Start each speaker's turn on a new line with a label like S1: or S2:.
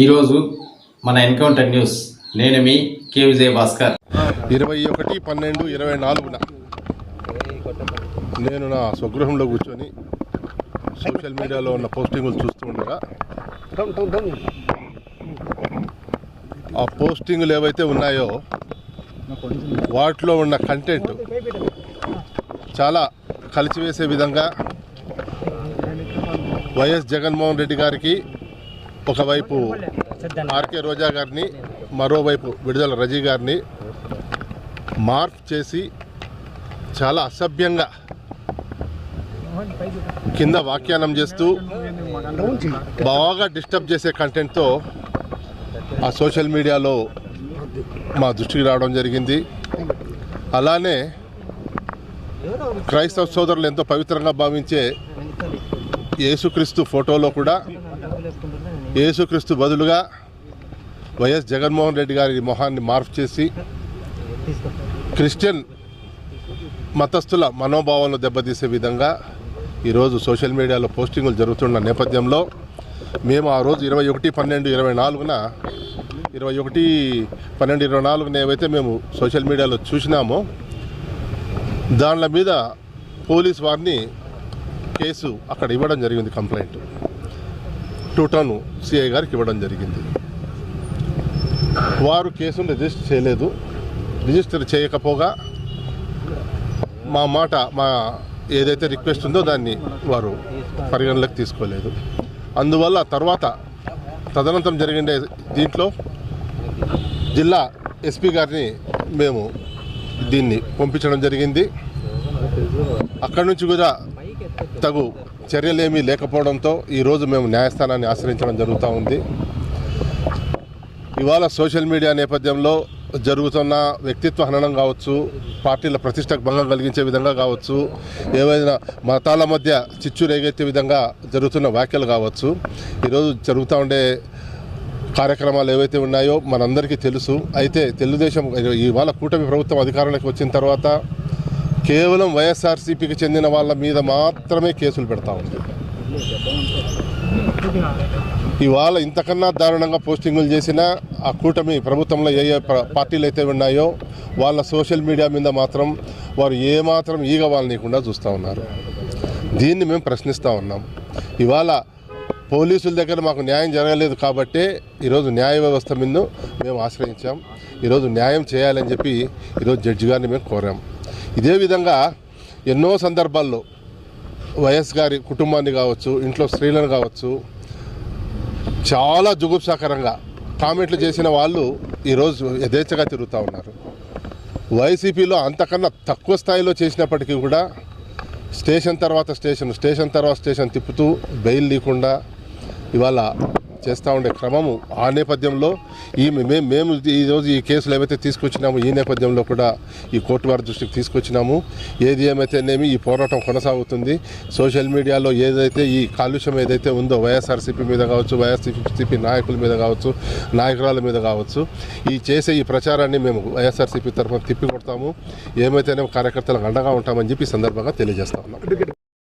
S1: ఈరోజు మన encounter news. నేను మీ కే విజయ భాస్కర్.
S2: ఇరవై ఒకటి పన్నెండు ఇరవై నాలుగున నేను నా స్వగృహంలో కూర్చొని సోషల్ మీడియాలో ఉన్న పోస్టింగులు చూస్తూ ఉండగా ఆ పోస్టింగులు ఏవైతే ఉన్నాయో వాటిలో ఉన్న కంటెంట్ చాలా కలిసివేసే విధంగా వైఎస్ జగన్మోహన్ రెడ్డి గారికి ఒకవైపు ఆర్కే రోజా గారిని మరోవైపు విడుదల రజీ గారిని మార్ఫ్ చేసి చాలా అసభ్యంగా కింద వ్యాఖ్యానం చేస్తూ బాగా డిస్టర్బ్ చేసే కంటెంట్తో ఆ సోషల్ మీడియాలో మా దృష్టికి రావడం జరిగింది. అలానే క్రైస్తవ సోదరులు ఎంతో పవిత్రంగా భావించే యేసుక్రీస్తు ఫోటోలో కూడా యేసుక్రీస్తు బదులుగా వైఎస్ జగన్మోహన్ రెడ్డి గారి మొహాన్ని మార్పు చేసి క్రిస్టియన్ మతస్థుల మనోభావాలను దెబ్బతీసే విధంగా ఈరోజు సోషల్ మీడియాలో పోస్టింగులు జరుగుతున్న నేపథ్యంలో మేము ఆ రోజు ఇరవై ఒకటి పన్నెండు ఇరవై నాలుగున ఇరవై ఒకటి పన్నెండు ఇరవై నాలుగున ఏవైతే మేము సోషల్ మీడియాలో చూసినామో దానిల మీద పోలీస్ వారిని కేసు అక్కడ ఇవ్వడం జరిగింది కంప్లైంట్. టూ టౌన్ సిఐ గారికి ఇవ్వడం జరిగింది. వారు కేసును రిజిస్టర్ చేయలేదు. రిజిస్టర్ చేయకపోగా మా మాట మా ఏదైతే రిక్వెస్ట్ ఉందో దాన్ని వారు పరిగణలోకి తీసుకోలేదు. అందువల్ల తర్వాత తదనంతరం జరిగిన దీంట్లో జిల్లా ఎస్పీ గారిని మేము దీన్ని పంపించడం జరిగింది. అక్కడి నుంచి కూడా తగు చర్యలేమీ లేకపోవడంతో ఈరోజు మేము న్యాయస్థానాన్ని ఆశ్రయించడం జరుగుతూ ఉంది. ఇవాళ సోషల్ మీడియా నేపథ్యంలో జరుగుతున్న వ్యక్తిత్వ హననం కావచ్చు పార్టీల ప్రతిష్టకు భంగం కలిగించే విధంగా కావచ్చు ఏవైనా మతాల మధ్య చిచ్చు రేగెత్తే విధంగా జరుగుతున్న వ్యాఖ్యలు కావచ్చు. ఈరోజు జరుగుతూ ఉండే కార్యక్రమాలు ఏవైతే ఉన్నాయో మనందరికీ తెలుసు. అయితే తెలుగుదేశం ఇవాళ కూటమి ప్రభుత్వం అధికారంలోకి వచ్చిన తర్వాత కేవలం వైఎస్ఆర్సీపీకి చెందిన వాళ్ళ మీద మాత్రమే కేసులు పెడతా ఉంది. ఇవాళ ఇంతకన్నా దారుణంగా పోస్టింగులు చేసిన ఆ కూటమి ప్రభుత్వంలో ఏ ఏ పార్టీలు అయితే ఉన్నాయో వాళ్ళ సోషల్ మీడియా మీద మాత్రం వారు ఏమాత్రం ఈగ వాళ్ళనీయకుండా చూస్తూ ఉన్నారు. దీన్ని మేము ప్రశ్నిస్తూ ఉన్నాం. ఇవాళ పోలీసుల దగ్గర మాకు న్యాయం జరగలేదు కాబట్టే ఈరోజు న్యాయ వ్యవస్థ మీద మేము ఆశ్రయించాం. ఈరోజు న్యాయం చేయాలని చెప్పి ఈరోజు జడ్జి గారిని మేము కోరాం. ఇదే విధంగా ఎన్నో సందర్భాల్లో వైఎస్ గారి కుటుంబాన్ని కావచ్చు ఇంట్లో స్త్రీలను కావచ్చు చాలా జుగుప్సాకరంగా కామెంట్లు చేసిన వాళ్ళు ఈరోజు యథేచ్ఛగా తిరుగుతూ ఉన్నారు. వైసీపీలో అంతకన్నా తక్కువ స్థాయిలో చేసినప్పటికీ కూడా స్టేషన్ తర్వాత స్టేషన్ స్టేషన్ తర్వాత స్టేషన్ తిప్పుతూ బెయిల్ లేకుండా ఇవాళ చేస్తూ ఉండే క్రమము ఆ నేపథ్యంలో ఈ మేము మేము ఈరోజు ఈ కేసులు ఏవైతే తీసుకొచ్చినామో ఈ నేపథ్యంలో కూడా ఈ కోర్టు వారి దృష్టికి తీసుకొచ్చినాము. ఏది ఏమైతేనేమి ఈ పోరాటం కొనసాగుతుంది. సోషల్ మీడియాలో ఏదైతే ఈ కాలుష్యం ఏదైతే ఉందో వైఎస్ఆర్సీపీ మీద కావచ్చు వైఎస్సీపీ నాయకుల మీద కావచ్చు నాయకురాల మీద కావచ్చు ఈ చేసే ఈ ప్రచారాన్ని మేము వైఎస్ఆర్సీపీ తరఫున తిప్పికొడతాము. ఏమైతేనేమి కార్యకర్తలకు అండగా ఉంటామని చెప్పి ఈ సందర్భంగా తెలియజేస్తా ఉన్నాం.